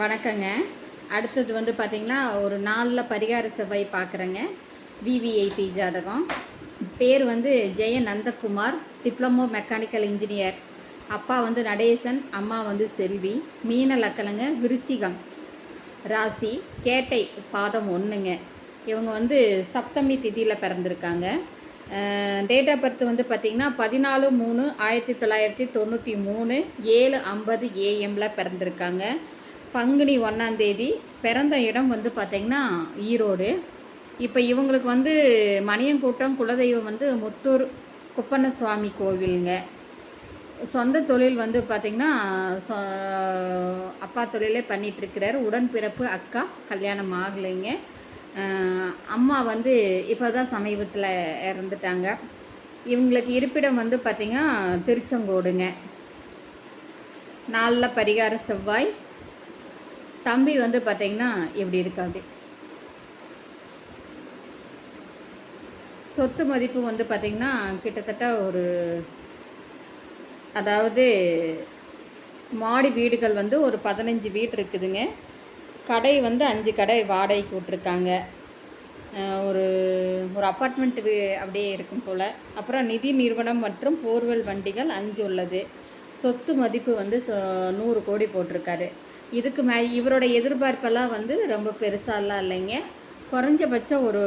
வணக்கங்க. அடுத்தது வந்து பார்த்திங்கன்னா ஒரு நாளில் பரிகார செவ்வாய் பார்க்குறேங்க விவிஐபி ஜாதகம். பேர் வந்து ஜெய நந்தகுமார் டிப்ளமோ மெக்கானிக்கல் இன்ஜினியர். அப்பா வந்து நடேசன் அம்மா வந்து செல்வி. மீன லக்கலங்க விருச்சிகம். ராசி கேட்டை பாதம் ஒன்றுங்க இவங்க வந்து சப்தமி திதியில் பிறந்திருக்காங்க. டேட் ஆஃப் பர்த் வந்து பார்த்திங்கன்னா பதினாலு மூணு ஆயிரத்தி தொள்ளாயிரத்தி தொண்ணூற்றி மூணு ஏழு ஐம்பது ஏஎம்மில் பிறந்திருக்காங்க. பங்குனி ஒன்றாந்தேதி பிறந்த இடம் வந்து பார்த்திங்கன்னா ஈரோடு. இப்போ இவங்களுக்கு வந்து மணியங்கூட்டம் குலதெய்வம் வந்து முத்தூர் குப்பண்ண சுவாமி கோவிலுங்க. சொந்த தொழில் வந்து பார்த்திங்கன்னா சொ அப்பா தொழிலே பண்ணிகிட்ருக்கிறார் உடன்பிறப்பு அக்கா கல்யாணம் ஆகலைங்க. அம்மா வந்து இப்போ தான் சமீபத்தில் இறந்துட்டாங்க. இவங்களுக்கு இருப்பிடம் வந்து பார்த்திங்கன்னா திருச்செங்கோடுங்க. நாளில் பரிகார செவ்வாய் தம்பி வந்து பார்த்திங்கன்னா இப்படி இருக்காது சொத்து மதிப்பு வந்து பார்த்திங்கன்னா கிட்டத்தட்ட ஒரு அதாவது மாடி வீடுகள் வந்து ஒரு பதினஞ்சு வீடு இருக்குதுங்க. கடை வந்து அஞ்சு கடை வாடகைக்கு விட்ருக்காங்க ஒரு ஒரு அப்பார்ட்மெண்ட் வீ அப்படியே இருக்கும் போல். அப்புறம் நிதி நிறுவனம் மற்றும் போர்வெல் வண்டிகள் அஞ்சு உள்ளது. சொத்து மதிப்பு வந்து நூறு கோடி போட்டிருக்காரு. இதுக்கு மே இவரோட எதிர்பார்ப்பெல்லாம் வந்து ரொம்ப பெருசாலாம் இல்லைங்க. குறைஞ்சபட்சம் ஒரு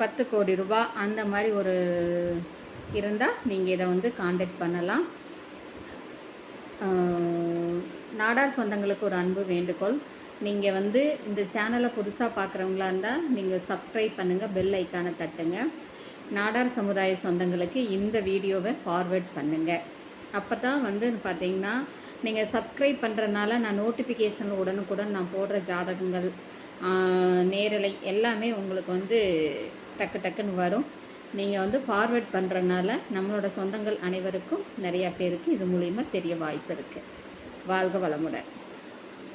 பத்து கோடி ரூபா அந்த மாதிரி ஒரு இருந்தால் நீங்கள் இதை வந்து காண்டாக்ட் பண்ணலாம். நாடார் சொந்தங்களுக்கு ஒரு அன்பு வேண்டுகோள். நீங்கள் வந்து இந்த சேனலை புதுசாக பார்க்குறவங்களா இருந்தால் நீங்கள் சப்ஸ்கிரைப் பண்ணுங்கள் பெல் ஐக்கானை தட்டுங்க. நாடார் சமுதாய சொந்தங்களுக்கு இந்த வீடியோவை ஃபார்வேர்ட் பண்ணுங்கள் அப்போ தான் வந்து பார்த்திங்கன்னா நீங்கள் சப்ஸ்கிரைப் பண்ணுறதுனால நான் நோட்டிஃபிகேஷன் உடனுக்குடன் நான் போடுற ஜாதகங்கள் நேரலை எல்லாமே உங்களுக்கு வந்து டக்கு டக்குன்னு வரும். நீங்கள் வந்து ஃபார்வேர்ட் பண்ணுறதுனால நம்மளோட சொந்தங்கள் அனைவருக்கும் நிறையா பேருக்கு இது மூலிமா தெரிய வாய்ப்பு இருக்குது வாழ்க வளமுடன்.